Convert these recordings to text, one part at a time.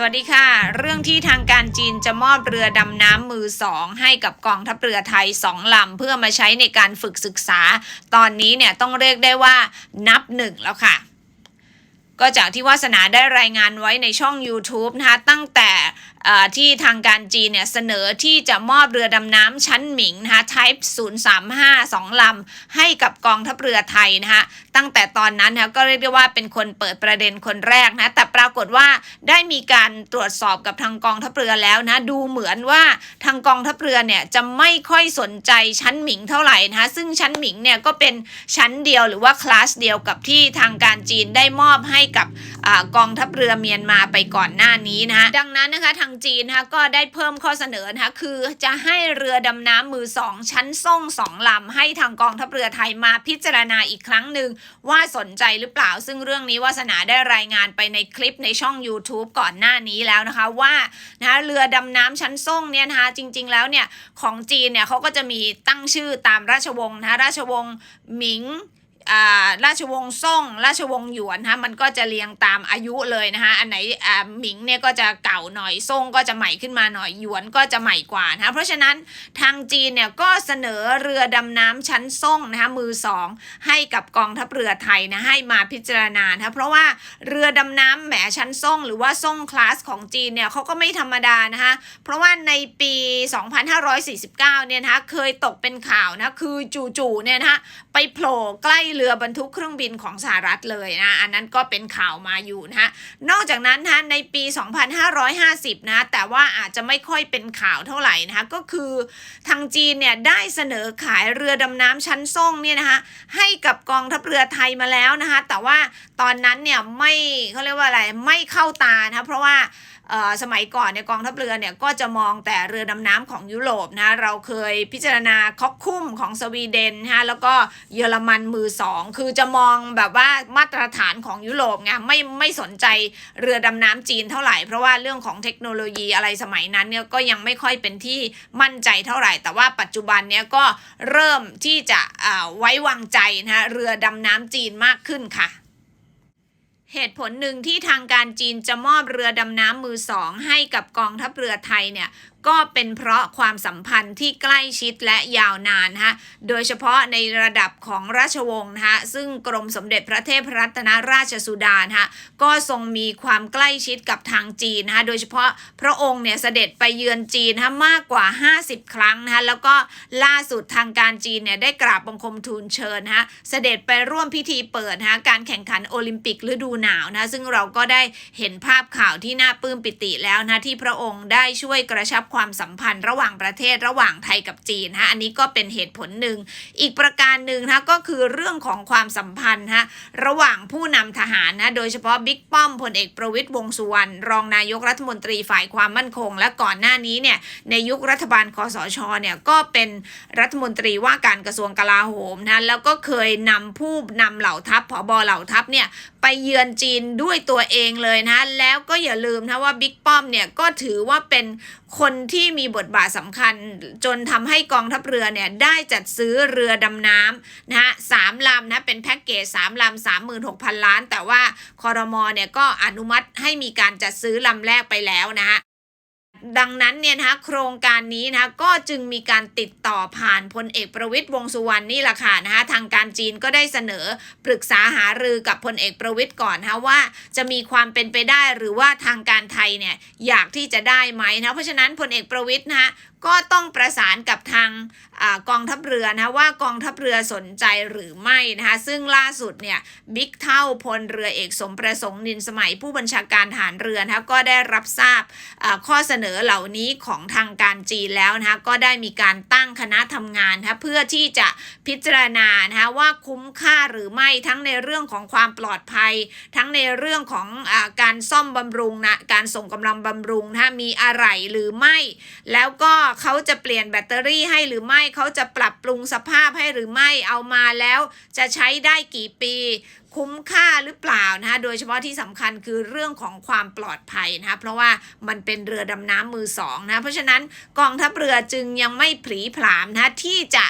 สวัสดีค่ะ เรื่องที่ทางการจีนจะมอบเรือดำน้ำมือสองให้กับกองทัพเรือไทยสองลำเพื่อมาใช้ในการฝึกศึกษา ตอนนี้เนี่ยต้องเรียกได้ว่านับหนึ่งแล้วค่ะ ก็จากที่วาสนาได้รายงานไว้ในช่อง YouTube นะคะตั้งแต่ที่ทางการจีนเนี่ยเสนอที่จะมอบเรือดำน้ำชั้นหมิงนะคะ Type 035 2ลำให้กับกองทัพเรือไทยนะคะ ตั้งแต่ตอนนั้นนะคะก็เรียกได้ว่าเป็นคนเปิดประเด็นคนแรกนะแต่ปรากฏว่าได้มีการตรวจสอบกับทางกองทัพเรือแล้วนะดูเหมือนว่าทางกองทัพเรือเนี่ยจะไม่ค่อยสนใจชั้นหมิงเท่าไหร่นะซึ่งชั้นหมิงเนี่ยก็เป็นชั้นเดียวหรือว่าคลาสเดียวกับที่ทางการจีนได้มอบให้กับอกองทัพเรือเมียนมาไปก่อนหน้านี้นะคะดังนั้นนะคะทางจีนนะคะก็ได้เพิ่มข้อเสนอนะคะคือจะให้เรือดำน้ำมือสองชั้นส่งสองลำให้ทางกองทัพเรือไทยมาพิจารณาอีกครั้งหนึ่งว่าสนใจหรือเปล่า ซึ่งเรื่องนี้วาสนาได้รายงานไปในคลิปในช่อง YouTube ก่อนหน้านี้แล้วนะคะว่านะะเรือดำน้ำชั้นส่งเนี่ยนะคะจริง ๆ แล้วเนี่ยของจีนเนี่ยเขาก็จะมีตั้งชื่อตามราชวงศ์นะคะราชวงศ์หมิง ราชวงศ์ซ่ง ราชวงศ์หยวนฮะมันก็จะเรียงตามอายุเลยนะคะอันไหนหมิงเนี่ยก็จะเก่าหน่อยซ่งก็จะใหม่ขึ้นมาหน่อยหยวนก็จะใหม่กว่านะคะเพราะฉะนั้นทางจีนเนี่ยก็เสนอเรือดำน้ำชั้นซ่งนะคะมือสองให้กับกองทัพเรือไทยนะให้มาพิจารณานะะเพราะว่าเรือดำน้ำแหมชั้นซ่ง หรือว่าซ่งคลาสของจีนเนี่ยเขาก็ไม่ธรรมดานะคะเพราะว่าในปี 2549 เนี่ยนะคะเคยตกเป็นข่าวนะคือจู่ๆเนี่ยนะคะไปโผล่ใกล้เรือบรรทุกเครื่องบินของสหรัฐเลยนะ อันนั้นก็เป็นข่าวมาอยู่นะฮะ นอกจากนั้นนะในปี 2550 นะ แต่ว่าอาจจะไม่ค่อยเป็นข่าวเท่าไหร่นะคะ ก็คือทางจีนเนี่ยได้เสนอขายเรือดำน้ำชั้นส่งเนี่ยนะคะให้กับกองทัพเรือไทยมาแล้วนะคะ แต่ว่าตอนนั้นเนี่ยไม่เขาเรียกว่าอะไรไม่เข้าตานะะเพราะว่า สมัยก่อนเนี่ยกองทัพเรือเนี่ยก็จะมองแต่เรือดำน้ำของยุโรปนะเราเคยพิจารณาคอกคุ้มของสวีเดนฮะแล้วก็เยอรมันมือสองคือจะมองแบบว่ามาตรฐานของยุโรปไงไม่ไม่สนใจเรือดำน้ำจีนเท่าไหร่ เพราะว่าเรื่องของเทคโนโลยีอะไรสมัยนั้นเนี่ยก็ยังไม่ค่อยเป็นที่มั่นใจเท่าไหร่ แต่ว่าปัจจุบันเนี่ยก็เริ่มที่จะอ่าไว้วางใจนะฮะเรือดำน้ำจีนมากขึ้นค่ะ เหตุผลหนึ่งที่ทางการจีนจะมอบเรือดำน้ำมือสองให้กับกองทัพเรือไทยเนี่ยก็เป็นเพราะความสัมพันธ์ที่ใกล้ชิดและยาวนานฮะ โดยเฉพาะในระดับของราชวงศ์นะฮะ ซึ่งกรมสมเด็จพระเทพรัตนราชสุดาฮะ ก็ทรงมีความใกล้ชิดกับทางจีนฮะ โดยเฉพาะพระองค์เนี่ยเสด็จไปเยือนจีนฮะมากกว่า 50 ครั้งนะฮะแล้วก็ล่าสุดทางการจีนเนี่ยได้กราบบังคมทูลเชิญฮะ เสด็จไปร่วมพิธีเปิดฮะการแข่งขันโอลิมปิกฤดูหนาวนะ ซึ่งเราก็ได้เห็นภาพข่าวที่น่าปลื้มปิติแล้วนะที่พระองค์ได้ช่วยกระชับความสัมพันธ์ระหว่างประเทศระหว่างไทยกับจีนฮะอันนี้ก็เป็นเหตุผลหนึ่ง อีกประการหนึ่งนะก็คือเรื่องของความสัมพันธ์ฮะระหว่างผู้นำทหารนะโดยเฉพาะบิ๊กป้อมพลเอกประวิตยวงสุวรรณรองนายกรัฐมนตรีฝ่ายความมั่นคง และก่อนหน้านี้เนี่ยในยุครัฐบาลคอสชเนี่ยก็เป็นรัฐมนตรีว่าการกระทรวงกลาโหมนะแล้วก็เคยนำผู้นำเหล่าทัพผบเหล่าทัพเนี่ยไปเยือนจีนด้วยตัวเองเลยนะแล้วก็อย่าลืมนะว่าบิ๊กป้อมเนี่ยก็ถือว่าเป็นคนที่มีบทบาทสำคัญจนทำให้กองทัพเรือเนี่ยได้จัดซื้อเรือดำน้ำนะฮะสามลำนะเป็นแพ็กเกจสามลำสามหมื่นหกพันล้าน แต่ว่าคอรมอเนี่ยก็อนุมัติให้มีการจัดซื้อลำแรกไปแล้วนะฮะ ดังนั้นเนี่ยนะคะโครงการนี้นะคะก็จึงมีการติดต่อผ่านพลเอกประวิทย์วงสุวรรณนี่แหละค่ะนะคะทางการจีนก็ได้เสนอปรึกษาหารือกับพลเอกประวิทย์ก่อนนะคะว่าจะมีความเป็นไปได้หรือว่าทางการไทยเนี่ยอยากที่จะได้ไหมนะเพราะฉะนั้นพลเอกประวิทย์นะคะก็ต้องประสานกับทางอกองทัพเรือนะว่ากองทัพเรือสนใจหรือไม่นะคะซึ่งล่าสุดเนี่ยบิ๊กเท่าพลเรือเอกสมประสงค์นินสมัยผู้บัญชาการฐานเรือนะคะก็ได้รับทราบข้อเสนอเหล่านี้ของทางการจีนแล้วนะคะก็ได้มีการตั้งคณะทำงานนะะเพื่อที่จะพิจารณานะคะว่าคุ้มค่าหรือไม่ทั้งในเรื่องของความปลอดภัย ทั้งในเรื่องของอการซ่อมบำรุงนะการส่งกำลังบำรุงนะมีอะไรหรือไม่ แล้วก็เขาจะเปลี่ยนแบตเตอรี่ให้หรือไม่เขาจะปรับปรุงสภาพให้หรือไม่เอามาแล้วจะใช้ได้กี่ปี คุ้มค่าหรือเปล่านะคะโดยเฉพาะที่สำคัญคือเรื่องของความปลอดภัยนะคะเพราะว่ามันเป็นเรือดำน้ำมือสองนะเพราะฉะนั้นกองทัพเรือจึงยังไม่ผลีผลามนะที่จะ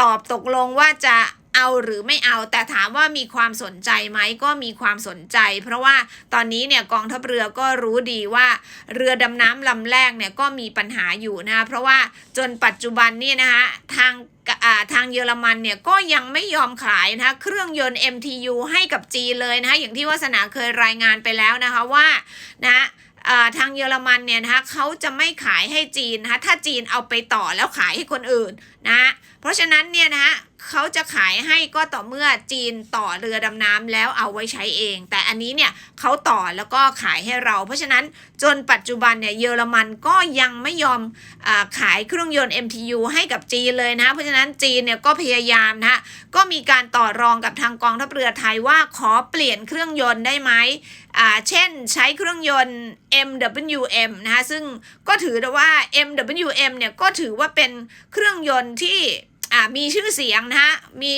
ตอบตกลงว่าจะ เอาหรือไม่เอาแต่ถามว่ามีความสนใจไหมก็มีความสนใจ เพราะว่าตอนนี้เนี่ยกองทัพเรือก็รู้ดีว่า เรือดำน้ำลำแรกเนี่ยก็มีปัญหาอยู่นะคะเพราะว่าจนปัจจุบันนี่นะคะทางอ่าทางเยอรมันเนี่ยก็ยังไม่ยอมขายนะคะเครื่องยนต์ MTU ให้กับจีนเลยนะคะอย่างที่วาสนาเคยรายงานไปแล้วนะคะว่านะอ่าทางเยอรมันเนี่ยนะคะเขาจะไม่ขายให้จีนนะคะถ้าจีนเอาไปต่อแล้วขายให้คนอื่นนะเพราะฉะนั้นเนี่ยนะคะ เขาจะขายให้ก็ต่อเมื่อจีนต่อเรือดำน้ำแล้วเอาไว้ใช้เอง แต่อันนี้เนี่ยเขาต่อแล้วก็ขายให้เรา เพราะฉะนั้นจนปัจจุบันเนี่ยเยอรมันก็ยังไม่ยอมอขายเครื่องยนต์ MTU ให้กับจีนเลยนะ เพราะฉะนั้นจีนเนี่ยก็พยายามนะก็มีการต่อรองกับทางกองทัพเรือไทยว่าขอเปลี่ยนเครื่องยนต์ได้ไหมอ่าเช่นใช้เครื่องยนต์ MWM นะคะซึ่งก็ถือว่า MWM เนี่ยก็ถือว่าเป็นเครื่องยนต์ที่ อ่ามีชื่อเสียงนะฮะมี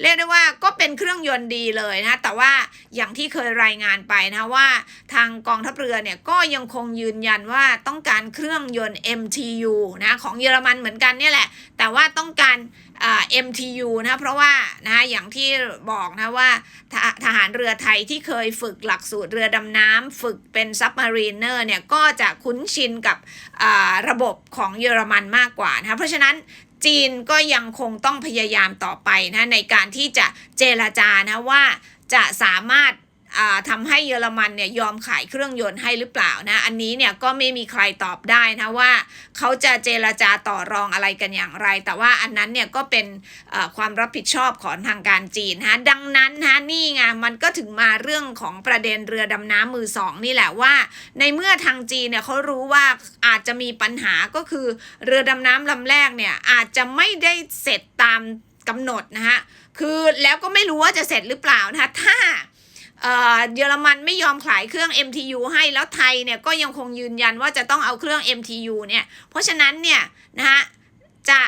เรียกได้ว่าก็เป็นเครื่องยนต์ดีเลยนะแต่ว่าอย่างที่เคยรายงานไปนะว่าทางกองทัพเรือเนี่ยก็ยังคงยืนยันว่าต้องการเครื่องยนต์ MTU นะของเยอรมันเหมือนกันเนี่ยแหละ แต่ว่าต้องการอ่า MTU นะเพราะว่านะอย่างที่บอกนะว่าทหทหารเรือไทยที่เคยฝึกหลักสูตรเรือดำน้ำฝึกเป็นซับมารีเนอร์เนี่ยก็จะคุ้นชินกับระบบของเยอรมันมากกว่านะเพราะฉะนั้น จีนก็ยังคงต้องพยายามต่อไปนะในการที่จะเจรจานะว่าจะสามารถ ทำให้เยอรมันเนี่ยยอมขายเครื่องยนต์ให้หรือเปล่านะอันนี้เนี่ยก็ไม่มีใครตอบได้นะว่าเขาจะเจรจาต่อรองอะไรกันอย่างไร แต่ว่าอันนั้นเนี่ยก็เป็นความรับผิดชอบของทางการจีนนะดังนั้นนะนี่ไงมันก็ถึงมาเรื่องของประเด็นเรือดำน้ำมือสองนี่แหละว่า ในเมื่อทางจีนเนี่ยเขารู้ว่าอาจจะมีปัญหาก็คือเรือดำน้ำลำแรกเนี่ยอาจจะไม่ได้เสร็จตามกำหนดนะฮะคือแล้วก็ไม่รู้ว่าจะเสร็จหรือเปล่านะคะถ้า เยอรมันไม่ยอมขายเครื่อง MTU ให้แล้วไทยเนี่ยก็ยังคงยืนยันว่าจะต้องเอาเครื่อง MTU เนี่ยเพราะฉะนั้นเนี่ยนะฮะจะ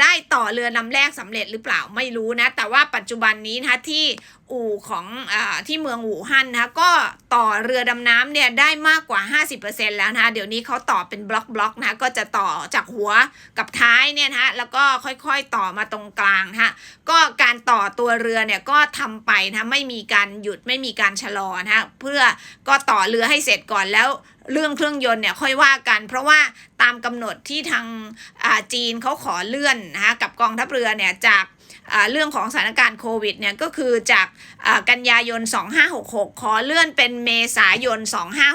ได้ต่อเรือลำแรกสำเร็จหรือเปล่าไม่รู้นะ แต่ว่าปัจจุบันนี้นะคะที่อู่ของอที่เมืองอู่ฮั่นนะคะก็ต่อเรือดำน้ำเนี่ยได้มากกว่า 50%แล้วนะคะเดี๋ยวนี้เขาต่อเป็นบล็อกบล็อกนะคะก็จะต่อจากหัวกับท้ายเนี่ยนะคะแล้วก็ค่อยๆต่อมาตรงกลางนะคะก็การต่อตัวเรือเนี่ยก็ทำไปนะคะไม่มีการหยุดไม่มีการชะลอนะคะเพื่อก็ต่อเรือให้เสร็จก่อนแล้วเรื่องเครื่องยนต์เนี่ยค่อยว่ากัน เพราะว่าตามกำหนดที่ทางจีนเขาขอเลื่อนนะคะกับกองทัพเรือเนี่ยจาก เรื่องของสถานการณ์โควิดเนี่ยก็คือจากกันยายน 2566 ขอเลื่อนเป็นเมษายน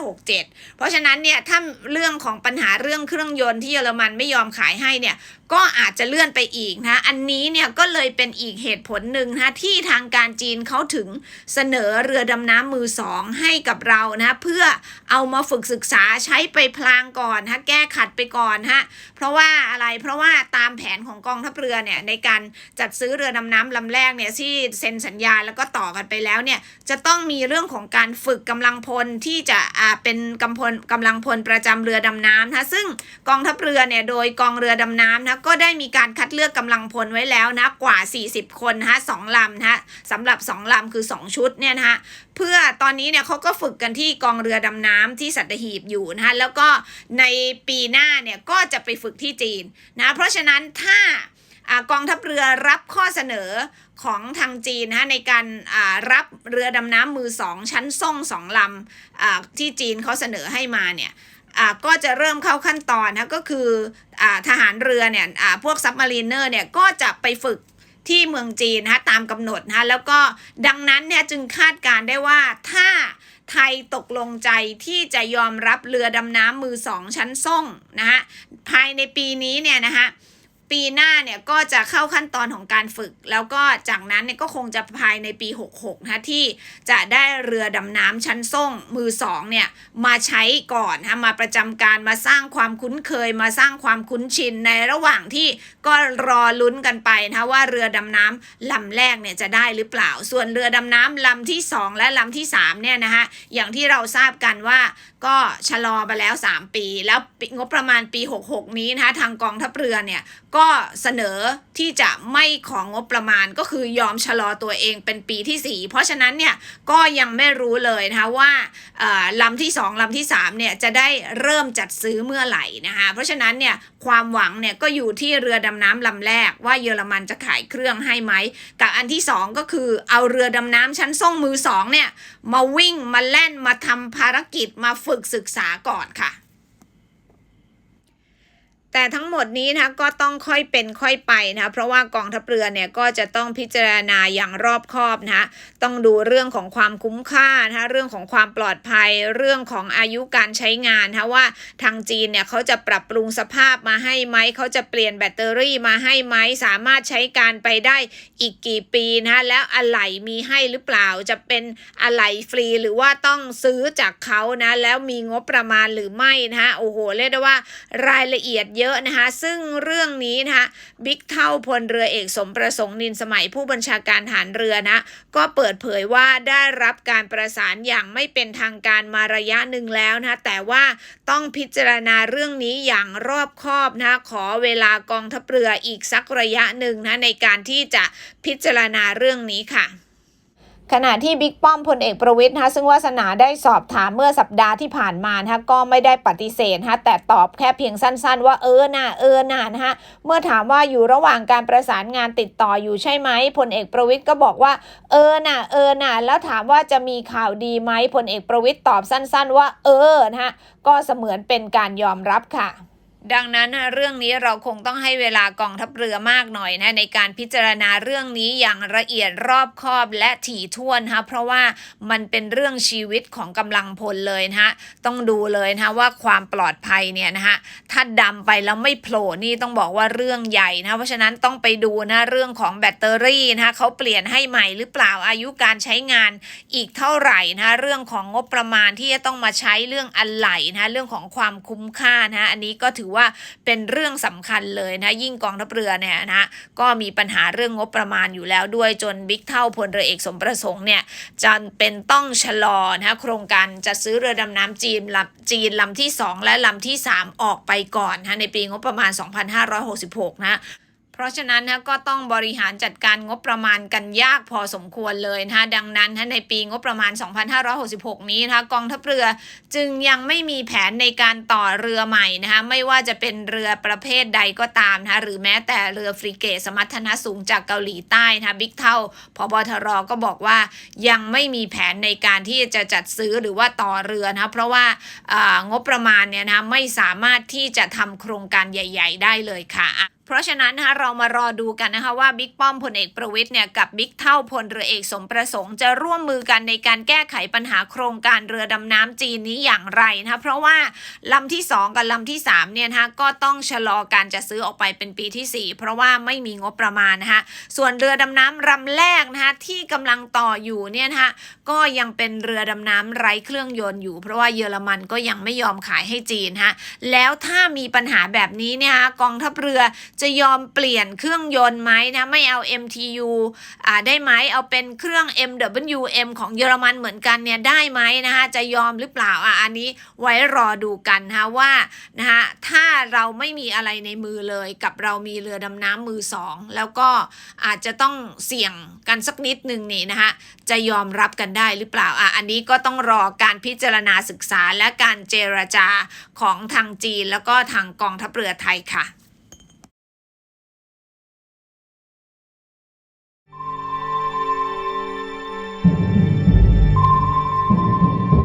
2567 เพราะฉะนั้นเนี่ยถ้าเรื่องของปัญหาเรื่องเครื่องยนต์ที่เยอรมันไม่ยอมขายให้เนี่ย ก็อาจจะเลื่อนไปอีกนะ อันนี้เนี่ยก็เลยเป็นอีกเหตุผลหนึ่งนะที่ทางการจีนเขาถึงเสนอเรือดำน้ำมือสองให้กับเรานะเพื่อเอามาฝึกศึกษาใช้ไปพลางก่อนฮะแก้ขัดไปก่อนฮะเพราะว่าอะไรเพราะว่าตามแผนของกองทัพเรือเนี่ยในการจัดซื้อเรือดำน้ำลำแรกเนี่ยที่เซ็นสัญญาแล้วก็ต่อกันไปแล้วเนี่ยจะต้องมีเรื่องของการฝึกกำลังพลที่จะอ่าเป็นกำพลกำลังพลประจำเรือดำน้ำนะซึ่งกองทัพเรือเนี่ยโดยกองเรือดำน้ำนะก็ได้มีการคัดเลือกกำลังพลไว้แล้วนะกว่า 40 คนนะสองลำนะสำหรับ 2ลำคือ 2 ชุดเนี่ยนะคะเพื่อตอนนี้เนี่ยเขาก็ฝึกกันที่กองเรือดำน้ำที่สัตหีบอยู่นะคะแล้วก็ในปีหน้าเนี่ยก็จะไปฝึกที่จีนนะเพราะฉะนั้นถ้าอกองทัพเรือรับข้อเสนอของทางจีนนะในการรับเรือดำน้ำมือสองชั้นส่งสองลำที่จีนเขาเสนอให้มาเนี่ย ก็จะเริ่มเข้าขั้นตอนนะก็คืออ่าทหารเรือเนี่ยอ่าพวกซับมารีเนอร์เนี่ยก็จะไปฝึกที่เมืองจีนนะตามกำหนดนะแล้วก็ดังนั้นเนี่ยจึงคาดการได้ว่าถ้าไทยตกลงใจที่จะยอมรับเรือดำน้ำมือสองชั้นส่งนะฮะภายในปีนี้เนี่ยนะฮะ ปีหน้าเนี่ยก็จะเข้าขั้นตอนของการฝึก แล้วก็จากนั้นเนี่ยก็คงจะภายในปี 66นะคะที่จะได้เรือดำน้ำชั้นส่งมือสองเนี่ยมาใช้ก่อนนะมาประจำการมาสร้างความคุ้นเคย มาสร้างความคุ้นชินในระหว่างที่ก็รอลุ้นกันไปนะคะว่าเรือดำน้ำลำแรกเนี่ยจะได้หรือเปล่า ส่วนเรือดำน้ำลำที่ 2 และลำที่3เนี่ยนะคะอย่างที่เราทราบกันว่าก็ชะลอไปแล้ว 3 ปี แล้วงบประมาณปี 66 นี้นะคะทางกองทัพเรือเนี่ยก็ก็เสนอที่จะไม่ของงบประมาณก็คือยอมชะลอตัวเองเป็นปีที่ 4 เพราะฉะนั้นเนี่ยก็ยังไม่รู้เลยนะคะว่าลำที่ 2ลำที่3เนี่ยจะได้เริ่มจัดซื้อเมื่อไหร่นะคะเพราะฉะนั้นเนี่ยความหวังเนี่ยก็อยู่ที่เรือดำน้ำลำแรกว่าเยอรมันจะขายเครื่องให้ไหมกับอันที่ 2 ก็คือเอาเรือดำน้ำชั้นส่งมือสองเนี่ยมาวิ่งมาแล่นมาทำภารกิจมาฝึกศึกษาก่อนค่ะ แต่ทั้งหมดนี้นะคะก็ต้องค่อยเป็นค่อยไปนะคะเพราะว่ากองทัพเรือเนี่ยก็จะต้องพิจารณาอย่างรอบคอบนะคะต้องดูเรื่องของความคุ้มค่านะเรื่องของความปลอดภัย เรื่องของอายุการใช้งานนะคะว่าทางจีนเนี่ยเขาจะปรับปรุงสภาพมาให้ไหมเขาจะเปลี่ยนแบตเตอรี่มาให้ไหมสามารถใช้การไปได้อีกกี่ปีนะคะแล้วอะไหล่มีให้หรือเปล่าจะเป็นอะไหล่ฟรีหรือว่าต้องซื้อจากเขานะแล้วมีงบประมาณหรือไม่นะคะโอ้โหเรียกได้ว่ารายละเอียดเยอะนะคะ ซึ่งเรื่องนี้นะคะบิ๊กเท่าพลเรือเอกสมประสงค์นินสมัยผู้บัญชาการฐานเรือนะ ก็เปิดเผยว่าได้รับการประสานอย่างไม่เป็นทางการมาระยะหนึ่งแล้วนะคะแต่ว่าต้องพิจารณาเรื่องนี้อย่างรอบคอบนะคะขอเวลากองทัพเรืออีกสักระยะหนึ่งนะในการที่จะพิจารณาเรื่องนี้ค่ะ ขณะที่บิ๊กป้อมพลเอกประวิทย์นะซึ่งวาสนาได้สอบถามเมื่อสัปดาห์ที่ผ่านมานะคะก็ไม่ได้ปฏิเสธนะแต่ตอบแค่เพียงสั้น ๆ ว่าเออน่ะเออน่ะนะคะเมื่อถามว่าอยู่ระหว่างการประสานงานติดต่ออยู่ใช่ไหมพลเอกประวิทย์ก็บอกว่า เออน่ะเออน่ะแล้วถามว่าจะมีข่าวดีไหมพลเอกประวิทย์ตอบสั้น ๆ ว่าเออนะคะก็เสมือนเป็นการยอมรับค่ะ ดังนั้นนะเรื่องนี้เราคงต้องให้เวลากองทัพเรือมากหน่อยนะในการพิจารณาเรื่องนี้อย่างละเอียดรอบคอบและถี่ถ้วนนะเพราะว่ามันเป็นเรื่องชีวิตของกำลังพลเลยนะคะต้องดูเลยนะว่าความปลอดภัยเนี่ยนะคะถ้าดำไปแล้วไม่โผล่นี่ต้องบอกว่าเรื่องใหญ่นะเพราะฉะนั้นต้องไปดูนะเรื่องของแบตเตอรี่นะเขาเปลี่ยนให้ใหม่หรือเปล่าอายุการใช้งานอีกเท่าไหร่นะเรื่องของงบประมาณที่จะต้องมาใช้เรื่องอะไหล่นะเรื่องของความคุ้มค่านะอันนี้ก็ถือว่าเป็นเรื่องสำคัญเลยนะยิ่งกองทัพเรือเนี่ยนะก็มีปัญหาเรื่องงบประมาณอยู่แล้วด้วยจนบิ๊กเท่าพลเรือเอกสมประสงค์เนี่ยจำเป็นต้องชะลอนะโครงการจะซื้อเรือดำน้ำจีนลำจีนลำที่ 2 และลำที่ 3 ออกไปก่อนนะในปีงบประมาณ 2566 นะ ราะฉะนั้นนะก็ต้องบริหารจัดการงบประมาณกันยากพอสมควรเลยนะคะดังนั้นในปีงบประมาณ 2566 นี้นะคะกองทัพเรือจึงยังไม่มีแผนในการต่อเรือใหม่นะคะไม่ว่าจะเป็นเรือประเภทใดก็ตามนะคะหรือแม้แต่เรือฟริเกตสมรรถนะสูงจากเกาหลีใต้นะคะบิ๊กเท่าพบทรก็บอกว่ายังไม่มีแผนในการที่จะจัดซื้อหรือว่าต่อเรือนะคะเพราะว่าอ่างบประมาณเนี่ยนะคะไม่สามารถที่จะทำโครงการใหญ่ ๆ ได้เลยค่ะ เพราะฉะนั้นนะคะเรามารอดูกันนะคะว่าบิ๊กป้อมพลเอกประวิทย์เนี่ยกับบิ๊กเท่าพลเรือเอกสมประสงค์จะร่วมมือกันในการแก้ไขปัญหาโครงการเรือดำน้ำจีนนี้อย่างไรนะคะเพราะว่าลำที่ 2 กับลำที่3เนี่ยนะคะก็ต้องชะลอการจะซื้อออกไปเป็นปีที่ 4 เพราะว่าไม่มีงบประมาณนะคะส่วนเรือดำน้ำลำแรกนะคะที่กำลังต่ออยู่เนี่ยนะคะก็ยังเป็นเรือดำน้ำไร้เครื่องยนต์อยู่ เพราะว่าเยอรมันก็ยังไม่ยอมขายให้จีนฮะแล้วถ้ามีปัญหาแบบนี้เนี่ยนะคะกองทัพเรือจะยอมเปลี่ยนเครื่องยนต์ไหมนะ ไม่เอา MTU อ่าได้ไหมเอาเป็นเครื่อง MWM ของเยอรมันเหมือนกันเนี่ยได้ไหมนะคะจะยอมหรือเปล่าอะอันนี้ไว้รอดูกันนะคะว่านะคะถ้าเราไม่มีอะไรในมือเลยกับเรามีเรือดำน้ำมือสองแล้วก็อาจจะต้องเสี่ยงกันสักนิดหนึ่งนี่นะคะจะยอมรับกันได้หรือเปล่าอะอันนี้ก็ต้องรอการพิจารณาศึกษาและการเจรจาของทางจีนแล้วก็ทางกองทัพเรือไทยค่ะ